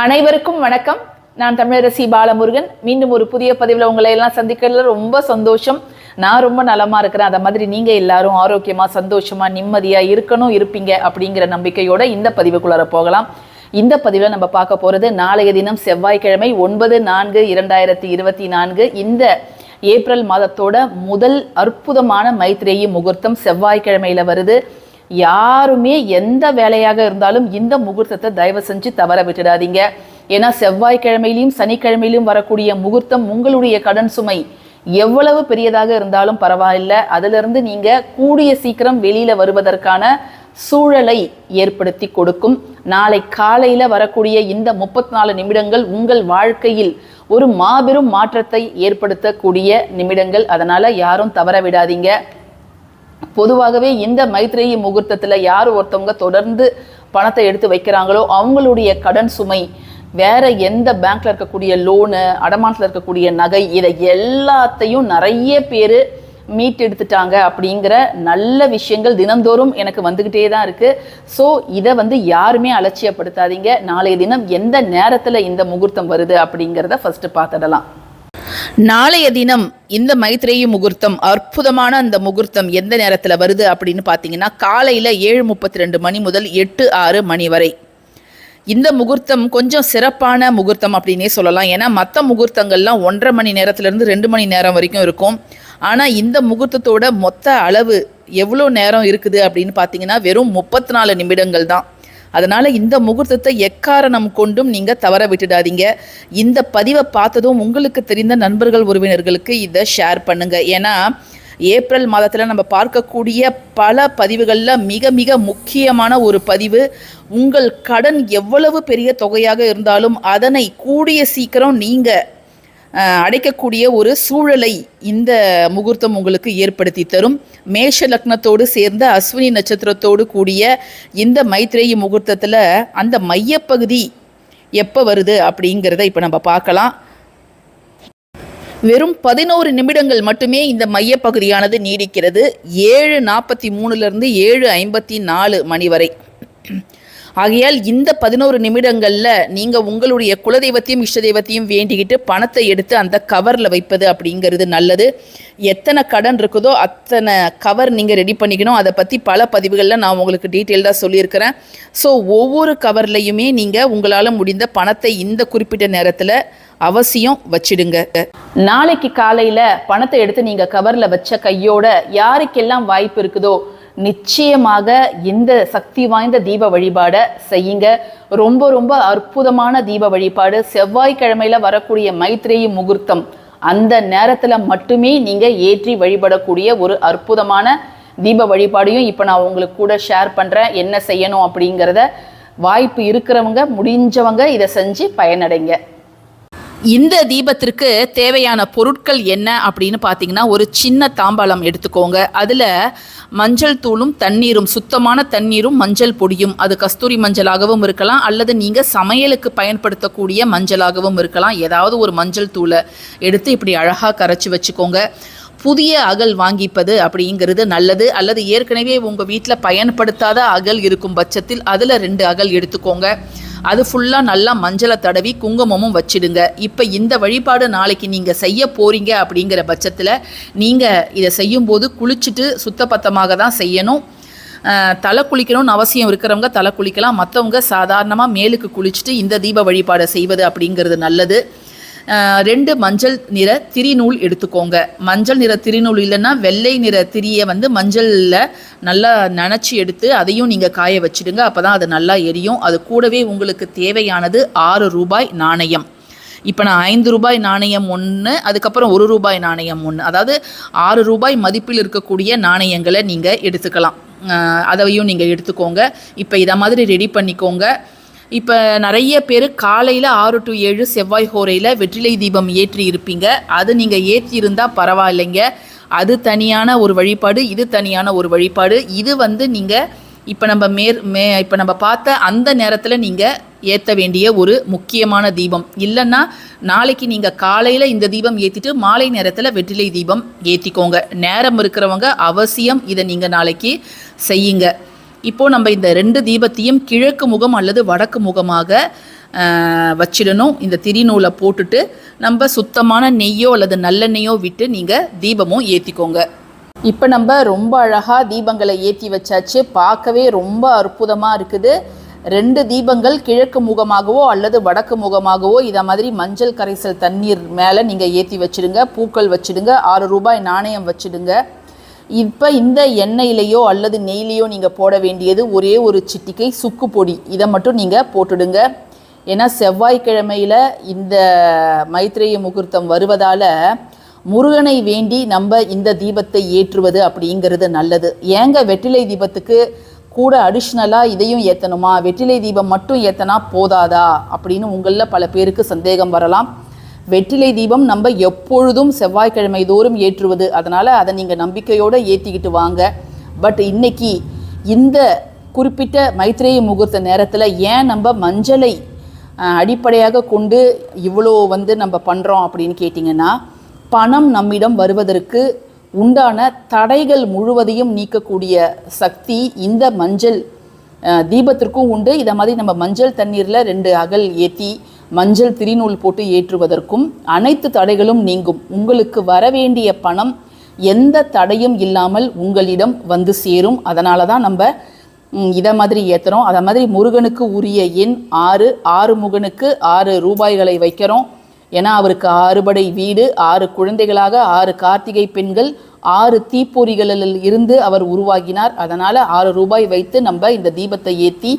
அனைவருக்கும் வணக்கம். நான் தமிழரசி பாலமுருகன். மீண்டும் ஒரு புதிய பதிவில் உங்களை எல்லாம் சந்திக்கிறதுல ரொம்ப சந்தோஷம். நான் ரொம்ப நலமாக இருக்கிறேன். அதை மாதிரி நீங்கள் எல்லாரும் ஆரோக்கியமாக சந்தோஷமாக நிம்மதியாக இருக்கணும் இருப்பீங்க அப்படிங்கிற நம்பிக்கையோட இந்த பதிவுக்குள்ளார போகலாம். இந்த பதிவில் நம்ம பார்க்க போகிறது நாளைய தினம் செவ்வாய்க்கிழமை ஒன்பது நான்கு இரண்டாயிரத்தி இருபத்தி நான்கு. இந்த ஏப்ரல் மாதத்தோட முதல் அற்புதமான மைத்ரேயி முகூர்த்தம் செவ்வாய்க்கிழமையில் வருது. யாருமே எந்த வேலையாக இருந்தாலும் இந்த முகூர்த்தத்தை தயவு செஞ்சு தவற விட்டுடாதீங்க ஏன்னா செவ்வாய்க்கிழமையிலும் சனிக்கிழமையிலும் வரக்கூடிய முகூர்த்தம் உங்களுடைய கடன் சுமை. எவ்வளவு பெரியதாக இருந்தாலும் பரவாயில்ல. அதிலிருந்து நீங்க கூடிய சீக்கிரம் வெளியில வருவதற்கான சூழலை ஏற்படுத்தி கொடுக்கும். நாளை காலையில வரக்கூடிய இந்த முப்பத்தி நாலு நிமிடங்கள் உங்கள் வாழ்க்கையில் ஒரு மாபெரும் மாற்றத்தை ஏற்படுத்தக்கூடிய நிமிடங்கள். அதனால யாரும் தவற விடாதீங்க. பொதுவாகவே இந்த மைத்ரேயி முகூர்த்தத்தில் யார் ஒருத்தவங்க தொடர்ந்து பணத்தை எடுத்து வைக்கிறாங்களோ அவங்களுடைய கடன் சுமை வேற எந்த பேங்க்ல இருக்கக்கூடிய லோனு அடமானத்தில் இருக்கக்கூடிய நகை இதை எல்லாத்தையும் நிறைய பேர் மீட்டெடுத்துட்டாங்க அப்படிங்கிற நல்ல விஷயங்கள் தினந்தோறும் எனக்கு வந்துக்கிட்டே தான் இருக்கு. ஸோ இதை வந்து யாருமே அலட்சியப்படுத்தாதீங்க. நாளைய தினம் எந்த நேரத்தில் இந்த முகூர்த்தம் வருது அப்படிங்கிறத ஃபர்ஸ்ட் பார்த்துடலாம். நாளைய தினம் இந்த மைத்ரேயி முகூர்த்தம் அற்புதமான அந்த முகூர்த்தம் எந்த நேரத்தில் வருது அப்படின்னு பார்த்தீங்கன்னா காலையில் ஏழு முப்பத்தி ரெண்டு மணி முதல் எட்டு ஆறு மணி வரை. இந்த முகூர்த்தம் கொஞ்சம் சிறப்பான முகூர்த்தம் அப்படின்னே சொல்லலாம். ஏன்னா மற்ற முகூர்த்தங்கள்லாம் ஒன்றரை மணி நேரத்துலேருந்து ரெண்டு மணி நேரம் வரைக்கும் இருக்கும். ஆனால் இந்த முகூர்த்தத்தோட மொத்த அளவு எவ்வளோ நேரம் இருக்குது அப்படின்னு பார்த்தீங்கன்னா வெறும் முப்பத்தி நாலு நிமிடங்கள் தான். அதனால் இந்த முகூர்த்தத்தை எக்காரணம் கொண்டும் நீங்கள் தவற விட்டுடாதீங்க. இந்த பதிவை பார்த்ததும் உங்களுக்கு தெரிந்த நண்பர்கள் உறவினர்களுக்கு இதை ஷேர் பண்ணுங்கள் ஏன்னா ஏப்ரல் மாதத்தில் நம்ம பார்க்கக்கூடிய பல பதிவுகளில் மிக மிக முக்கியமான ஒரு பதிவு. உங்கள் கடன் எவ்வளவு பெரிய தொகையாக இருந்தாலும் அதனை கூடிய சீக்கிரம் நீங்கள் அடைக்கக்கூடிய ஒரு சூழலை இந்த முகூர்த்தம் உங்களுக்கு ஏற்படுத்தி தரும். மேஷ லக்னத்தோடு சேர்ந்த அஸ்வினி நட்சத்திரத்தோடு கூடிய இந்த மைத்ரேயி முகூர்த்தத்தில் அந்த மையப்பகுதி எப்போ வருது அப்படிங்கிறத இப்போ நம்ம பார்க்கலாம். வெறும் பதினோரு நிமிடங்கள் மட்டுமே இந்த மையப்பகுதியானது நீடிக்கிறது. ஏழு நாற்பத்தி மூணுலேருந்து ஏழு ஐம்பத்தி நாலு மணி வரை. ஆகையால் இந்த பதினோரு நிமிடங்களில் நீங்கள் உங்களுடைய குலதெய்வத்தையும் இஷ்ட தெய்வத்தையும் வேண்டிக்கிட்டு பணத்தை எடுத்து அந்த கவரில் வைப்பது அப்படிங்கிறது நல்லது. எத்தனை கடன் இருக்குதோ அத்தனை கவர் நீங்கள் ரெடி பண்ணிக்கணும். அதை பற்றி பல பதிவுகளில் நான் உங்களுக்கு டீட்டெயில்டாக சொல்லியிருக்கிறேன். ஸோ ஒவ்வொரு கவர்லையுமே நீங்கள் உங்களால் முடிந்த பணத்தை இந்த குறிப்பிட்ட நேரத்தில் அவசியம் வச்சிடுங்க. நாளைக்கு காலையில் பணத்தை எடுத்து நீங்கள் கவரில் வச்ச கையோட யாருக்கெல்லாம் வாய்ப்பு இருக்குதோ நிச்சயமாக இந்த சக்தி வாய்ந்த தீப வழிபாடை செய்யுங்க. ரொம்ப ரொம்ப அற்புதமான தீப வழிபாடு. செவ்வாய்க்கிழமையில் வரக்கூடிய மைத்ரேயி முகூர்த்தம். அந்த நேரத்தில் மட்டுமே நீங்கள் ஏற்றி வழிபடக்கூடிய ஒரு அற்புதமான தீப வழிபாடையும் இப்போ நான் உங்களுக்கு கூட ஷேர் பண்ணுறேன் என்ன செய்யணும் அப்படிங்கிறத வாய்ப்பு இருக்கிறவங்க முடிஞ்சவங்க இதை செஞ்சு பயனடைங்க. இந்த தீபத்திற்கு தேவையான பொருட்கள் என்ன அப்படின்னு பார்த்தீங்கன்னா ஒரு சின்ன தாம்பாளம் எடுத்துக்கோங்க. அதில் மஞ்சள் தூளும் தண்ணீரும் சுத்தமான தண்ணீரும் மஞ்சள் பொடியும் அது கஸ்தூரி மஞ்சளாகவும் இருக்கலாம் அல்லது நீங்கள் சமையலுக்கு பயன்படுத்தக்கூடிய மஞ்சளாகவும் இருக்கலாம். ஏதாவது ஒரு மஞ்சள் தூளை எடுத்து இப்படி அழகாக கரைச்சி வச்சுக்கோங்க. புதிய அகல் வாங்கிப்பது அப்படிங்கிறது நல்லது அல்லது ஏற்கனவே உங்கள் வீட்டில் பயன்படுத்தாத அகல் இருக்கும் பட்சத்தில் அதில் ரெண்டு அகல் எடுத்துக்கோங்க. அது ஃபுல்லாக நல்லா மஞ்சளை தடவி குங்குமமும் வச்சிடுங்க. இப்போ இந்த வழிபாடு நாளைக்கு நீங்கள் செய்ய போகிறீங்க அப்படிங்கிற பட்சத்தில் நீங்கள் இதை செய்யும்போது குளிச்சுட்டு சுத்தபத்தமாக தான் செய்யணும். தலை குளிக்கணும்னு அவசியம் இருக்கிறவங்க தலை குளிக்கலாம். மற்றவங்க சாதாரணமாக மேலுக்கு குளிச்சுட்டு இந்த தீப வழிபாடை செய்வது அப்படிங்கிறது நல்லது. ரெண்டு மஞ்சள் நிற திரிநூல் எடுத்துக்கோங்க. மஞ்சள் நிற திரிநூல் இல்லைன்னா வெள்ளை நிற திரியை வந்து மஞ்சளில் நல்லா நனைச்சி எடுத்து அதையும் நீங்கள் காய வச்சிடுங்க. அப்போ தான் அது நல்லா எரியும். அது கூடவே உங்களுக்கு தேவையானது ஆறு ரூபாய் நாணயம். இப்போ நான் ஐந்து ரூபாய் நாணயம் ஒன்று அதுக்கப்புறம் ஒரு ரூபாய் நாணயம் ஒன்று அதாவது ஆறு ரூபாய் மதிப்பில் இருக்கக்கூடிய நாணயங்களை நீங்கள் எடுத்துக்கலாம். அதையும் நீங்கள் எடுத்துக்கோங்க. இப்போ இதை மாதிரி ரெடி பண்ணிக்கோங்க. இப்போ நிறைய பேர் காலையில் ஆறு டு ஏழு செவ்வாய் ஹோரையில் வெற்றிலை தீபம் ஏற்றி இருப்பீங்க. அது நீங்கள் ஏற்றியிருந்தால் பரவாயில்லைங்க. அது தனியான ஒரு வழிபாடு இது தனியான ஒரு வழிபாடு. இது வந்து நீங்கள் இப்போ நம்ம மேற் மே இப்போ நம்ம பார்த்த அந்த நேரத்தில் நீங்கள் ஏற்ற வேண்டிய ஒரு முக்கியமான தீபம். இல்லைன்னா நாளைக்கு நீங்கள் காலையில் இந்த தீபம் ஏற்றிட்டு மாலை நேரத்தில் வெற்றிலை தீபம் ஏற்றிக்கோங்க நேரம் இருக்கிறவங்க அவசியம் இதை நீங்கள் நாளைக்கு செய்யுங்க. இப்போ நம்ம இந்த ரெண்டு தீபத்தையும் கிழக்கு முகம் அல்லது வடக்கு முகமாக வச்சிடணும். இந்த திரிநூலை போட்டுட்டு நம்ம சுத்தமான நெய்யோ அல்லது நல்லெண்ணெய்யோ விட்டு நீங்கள் தீபமும் ஏற்றிக்கோங்க இப்போ நம்ம ரொம்ப அழகாக தீபங்களை ஏற்றி வச்சாச்சு. பார்க்கவே ரொம்ப அற்புதமாக இருக்குது. ரெண்டு தீபங்கள் கிழக்கு முகமாகவோ அல்லது வடக்கு முகமாகவோ இதை மாதிரி மஞ்சள் கரைசல் தண்ணீர் மேலே நீங்கள் ஏற்றி வச்சிடுங்க. பூக்கள் வச்சிடுங்க. ஆறு ரூபாய் நாணயம் வச்சிடுங்க. இப்போ இந்த எண்ணெயிலையோ அல்லது நெய்லேயோ நீங்கள் போட வேண்டியது ஒரே ஒரு சிட்டிக்கை சுக்கு பொடி. இதை மட்டும் நீங்கள் போட்டுடுங்க. ஏன்னா செவ்வாய்க்கிழமையில் இந்த மைத்ரேய முகூர்த்தம் வருவதால் முருகனை வேண்டி நம்ம இந்த தீபத்தை ஏற்றுவது அப்படிங்கிறது நல்லது. ஏங்க வெற்றிலை தீபத்துக்கு கூட அடிஷ்னலாக இதையும் ஏற்றணுமா வெற்றிலை தீபம் மட்டும் ஏற்றினா போதாதா? அப்படின்னு உங்களில் பல பேருக்கு சந்தேகம் வரலாம். வெற்றிலை தீபம் நம்ம எப்பொழுதும் செவ்வாய்க்கிழமை தோறும் ஏற்றுவது. அதனால் அதை நீங்கள் நம்பிக்கையோடு ஏற்றிக்கிட்டு வாங்க. பட் இன்னைக்கு இந்த குறிப்பிட்ட மைத்ரேய முகூர்த்த நேரத்தில் ஏன் நம்ம மஞ்சளை அடிப்படையாக கொண்டு இவ்வளோ வந்து நம்ம பண்ணுறோம் அப்படின்னு கேட்டிங்கன்னா பணம் நம்மிடம் வருவதற்கு உண்டான தடைகள் முழுவதையும் நீக்கக்கூடிய சக்தி இந்த மஞ்சள் தீபத்திற்கும் உண்டு. இதை மாதிரி நம்ம மஞ்சள் தண்ணீரில் ரெண்டு அகல் ஏற்றி மஞ்சள் திரிநூல் போட்டு ஏற்றுவதற்கும் அனைத்து தடைகளும் நீங்கும். உங்களுக்கு வரவேண்டிய பணம் எந்த தடையும் இல்லாமல் உங்களிடம் வந்து சேரும். அதனால தான் நம்ம இதை மாதிரி ஏற்றுறோம் அதை மாதிரி முருகனுக்கு உரிய எண் ஆறு. ஆறு முகனுக்கு ஆறு ரூபாய்களை வைக்கிறோம். ஏன்னா அவருக்கு ஆறுபடை வீடு ஆறு குழந்தைகளாக ஆறு கார்த்திகை பெண்கள் ஆறு தீப்பொறிகளில் இருந்து அவர் உருவாகினார். அதனால் ஆறு ரூபாய் வைத்து நம்ம இந்த தீபத்தை ஏற்றி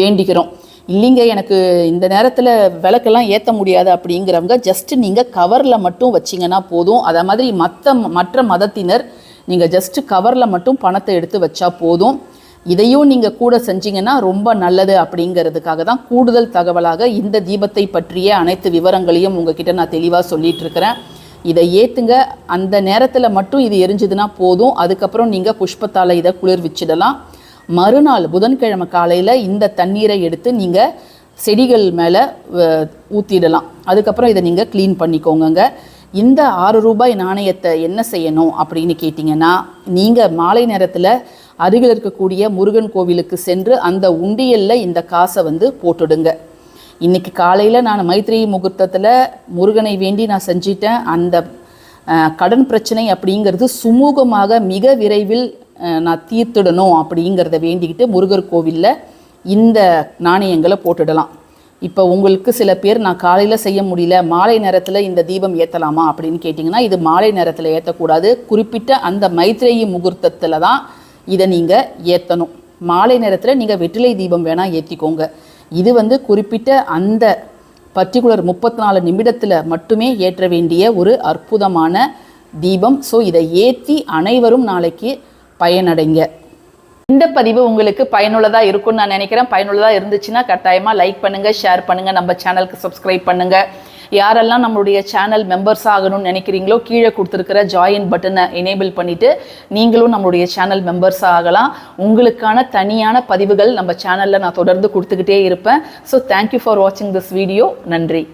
வேண்டுகிறோம். இல்லைங்க எனக்கு இந்த நேரத்தில் விளக்கெல்லாம் ஏற்ற முடியாது அப்படிங்கிறவங்க ஜஸ்ட் நீங்கள் கவரில் மட்டும் வச்சிங்கன்னா போதும். அதை மாதிரி மற்ற மற்ற மதத்தினர் நீங்கள் ஜஸ்ட் கவரில் மட்டும் பணத்தை எடுத்து வச்சா போதும். இதையும் நீங்கள் கூட செஞ்சீங்கன்னா ரொம்ப நல்லது அப்படிங்கிறதுக்காக தான் கூடுதல் தகவலாக இந்த தீபத்தை பற்றிய அனைத்து விவரங்களையும் உங்ககிட்ட நான் தெளிவாக சொல்லிட்டு இருக்கிறேன் இதை ஏற்றுங்க அந்த நேரத்தில் மட்டும் இது எரிஞ்சுதுன்னா போதும். அதுக்கப்புறம் நீங்கள் புஷ்பத்தால் இதை குளிர்விச்சிடலாம் மறுநாள் புதன்கிழமை காலையில் இந்த தண்ணீரை எடுத்து நீங்கள் செடிகள் மேலே ஊற்றிடலாம் அதுக்கப்புறம் இதை நீங்கள் க்ளீன் பண்ணிக்கோங்கங்க. இந்த ஆறு ரூபாய் நாணயத்தை என்ன செய்யணும் அப்படின்னு கேட்டிங்கன்னா நீங்கள் மாலை நேரத்தில் அருகில் இருக்கக்கூடிய முருகன் கோவிலுக்கு சென்று அந்த உண்டியலில் இந்த காசை வந்து போட்டுடுங்க. இன்றைக்கி காலையில் நான் மைத்ரி முகூர்த்தத்தில் முருகனை வேண்டி நான் செஞ்சிட்டேன். அந்த கடன் பிரச்சனை அப்படிங்கிறது சுமூகமாக மிக விரைவில் நான் தீர்த்துடணும் அப்படிங்கிறத வேண்டிக்கிட்டு முருகர் கோவிலில் இந்த நாணயங்களை போட்டுடலாம். இப்போ உங்களுக்கு சில பேர் நான் காலையில் செய்ய முடியல மாலை நேரத்தில் இந்த தீபம் ஏற்றலாமா அப்படின்னு கேட்டிங்கன்னா இது மாலை நேரத்தில் ஏற்றக்கூடாது குறிப்பிட்ட அந்த மைத்ரேயி முகூர்த்தத்தில் தான் இதை நீங்கள் ஏற்றணும் மாலை நேரத்தில் நீங்கள் வெற்றிலை தீபம் வேணால் ஏற்றிக்கோங்க இது வந்து குறிப்பிட்ட அந்த பர்டிகுலர் முப்பத்தி நாலு நிமிடத்தில் மட்டுமே ஏற்ற வேண்டிய ஒரு அற்புதமான தீபம். ஸோ இதை ஏற்றி அனைவரும் நாளைக்கு பயனடைங்க. இந்த பதிவு உங்களுக்கு பயனுள்ளதாக இருக்கும்னு நான் நினைக்கிறேன். பயனுள்ளதாக இருந்துச்சுன்னா கட்டாயமாக லைக் பண்ணுங்கள் ஷேர் பண்ணுங்கள் நம்ம சேனலுக்கு சப்ஸ்கிரைப் பண்ணுங்கள் யாரெல்லாம் நம்மளுடைய சேனல் மெம்பர்ஸ் ஆகணும்னு நினைக்கிறீங்களோ கீழே கொடுத்துருக்கிற ஜாயின் பட்டனை எனேபிள் பண்ணிவிட்டு நீங்களும் நம்மளுடைய சேனல் மெம்பர்ஸ் ஆகலாம். உங்களுக்கான தனியான பதிவுகள் நம்ம சேனலில் நான் தொடர்ந்து கொடுத்துக்கிட்டே இருப்பேன். ஸோ தேங்க்யூ ஃபார் வாட்சிங் திஸ் வீடியோ நன்றி.